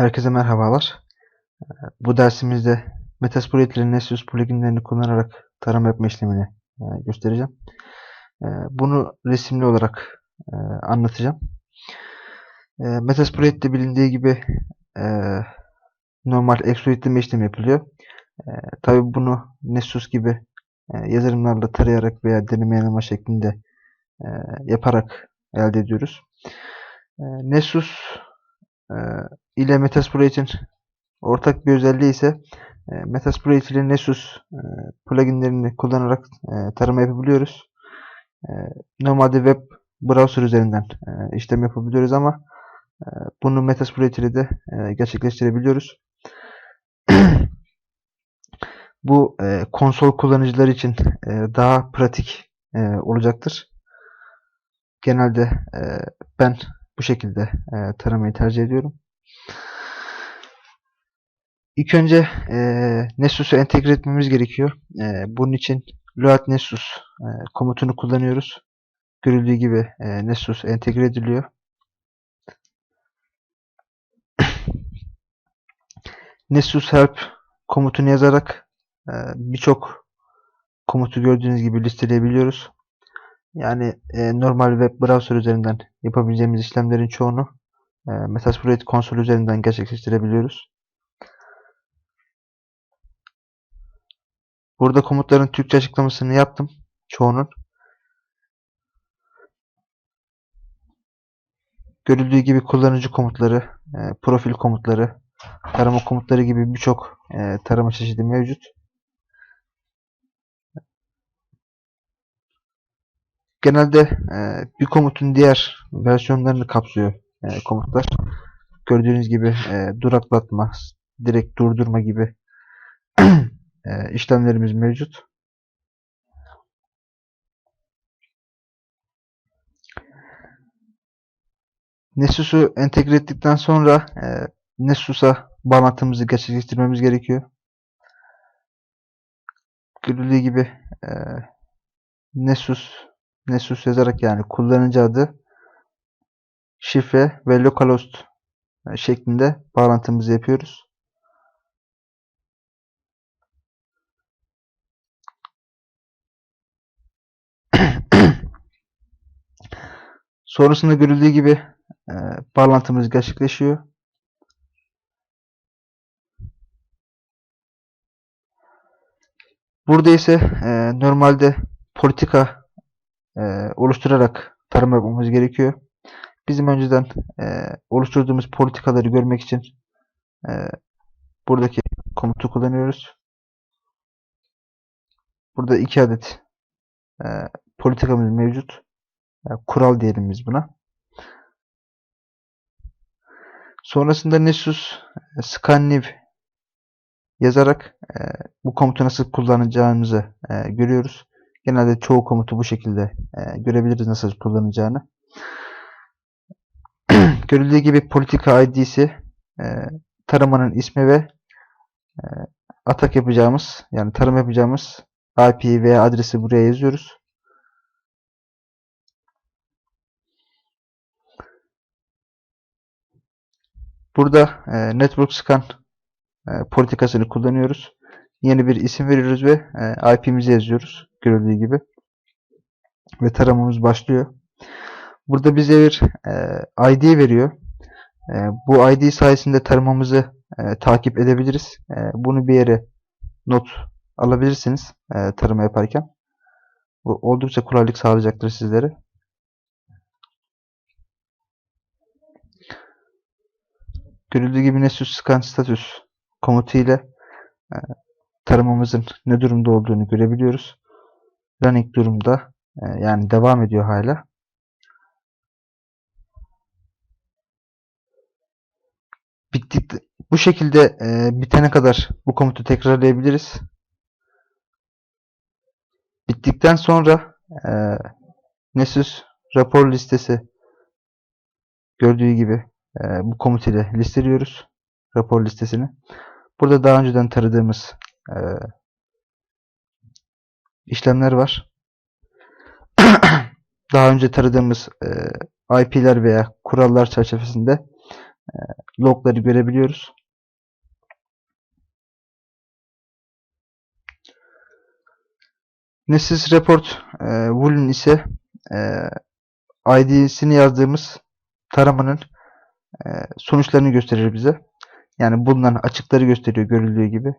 Herkese merhabalar. Ee, Bu dersimizde Metasploit'lerin Nessus pluginlerini kullanarak tarama yapma işlemini e, göstereceğim. Ee, Bunu resimli olarak e, anlatacağım. Ee, Metasploit'te bilindiği gibi e, normal ekstrüitleme işlemi yapılıyor. Tabi bunu Nessus gibi yazılımlarla tarayarak veya deneme yanılma şeklinde yaparak elde ediyoruz. Nessus ile Metasploit'in ortak bir özelliği ise e, Metasploit ile Nessus e, pluginlerini kullanarak e, tarama yapabiliyoruz. Normalde web browser üzerinden işlem yapabiliyoruz ama bunu Metasploit ile de gerçekleştirebiliyoruz. Bu konsol kullanıcıları için daha pratik olacaktır. Genelde ben bu şekilde taramayı tercih ediyorum. İlk önce e, Nessus'u entegre etmemiz gerekiyor. E, bunun için load Nessus e, komutunu kullanıyoruz. Görüldüğü gibi e, Nessus entegre ediliyor. Nessus help komutunu yazarak e, birçok komutu gördüğünüz gibi listeleyebiliyoruz. Yani e, normal web browser üzerinden yapabileceğimiz işlemlerin çoğunu e, Metasploit konsol üzerinden gerçekleştirebiliyoruz. Burada komutların Türkçe açıklamasını yaptım. Çoğunun. Görüldüğü gibi kullanıcı komutları, e, profil komutları, tarama komutları gibi birçok e, tarama çeşidi mevcut. Genelde e, bir komutun diğer versiyonlarını kapsıyor e, komutlar. Gördüğünüz gibi e, duraklatma, direkt durdurma gibi e, işlemlerimiz mevcut. Nessus'u entegre ettikten sonra e, Nessus'a bağlantımızı gerçekleştirmemiz gerekiyor. Görüldüğü gibi e, Nessus Nessus yazarak yani kullanıcı adı şifre ve localhost şeklinde bağlantımızı yapıyoruz. Sonrasında görüldüğü gibi e, bağlantımız gerçekleşiyor. Burada ise e, normalde politika e, oluşturarak tarama yapmamız gerekiyor. Bizim önceden e, oluşturduğumuz politikaları görmek için e, buradaki komutu kullanıyoruz. Burada iki adet e, politikamız mevcut. Yani kural diyelim biz buna. Sonrasında Nessus e, yazarak e, bu komutu nasıl kullanacağımızı e, görüyoruz. Genelde çoğu komutu bu şekilde e, görebiliriz nasıl kullanacağını. Görüldüğü gibi politika ID'si e, taramanın ismi ve e, atak yapacağımız yani tarım yapacağımız IP veya adresi buraya yazıyoruz. Burada e, Network Scan e, politikasını kullanıyoruz. Yeni bir isim veriyoruz ve e, IP'mizi yazıyoruz. Görüldüğü gibi. Ve taramamız başlıyor. Burada bize bir e, ID veriyor. E, bu ID sayesinde taramamızı e, takip edebiliriz. E, bunu bir yere not alabilirsiniz e, tarama yaparken. Bu oldukça kolaylık sağlayacaktır sizlere. Görüldüğü gibi Nessus Scan Status komutu ile e, taramamızın ne durumda olduğunu görebiliyoruz. Running durumda e, yani devam ediyor hala. Bittik, bu şekilde e, bitene kadar bu komutu tekrarlayabiliriz. Bittikten sonra e, Nessus rapor listesi gördüğü gibi e, bu komut ile listeliyoruz rapor listesini. Burada daha önceden taradığımız e, işlemler var. daha önce taradığımız e, IP'ler veya kurallar çerçevesinde logları görebiliyoruz. Nessis Report e, Volume ise e, ID'sini yazdığımız taramanın e, sonuçlarını gösterir bize. Yani bulunan açıkları gösteriyor görüldüğü gibi.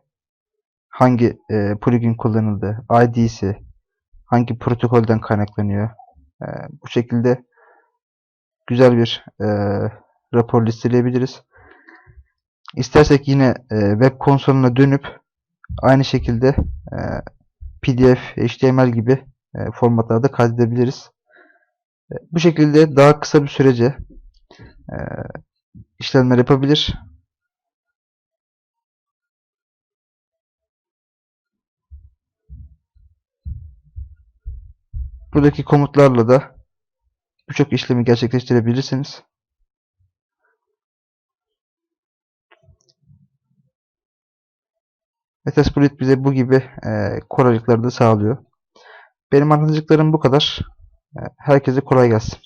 Hangi e, plugin kullanıldı, ID'si, hangi protokolden kaynaklanıyor. E, bu şekilde güzel bir e, rapor listeleyebiliriz. İstersek yine e, web konsoluna dönüp aynı şekilde e, PDF, HTML gibi e, formatlarda kaydedebiliriz. Bu şekilde daha kısa bir sürece e, işlemler yapabilir. Buradaki komutlarla da birçok işlemi gerçekleştirebilirsiniz. Metasploit bize bu gibi e, kolaylıkları da sağlıyor. Benim anlatacaklarım bu kadar. E, herkese kolay gelsin.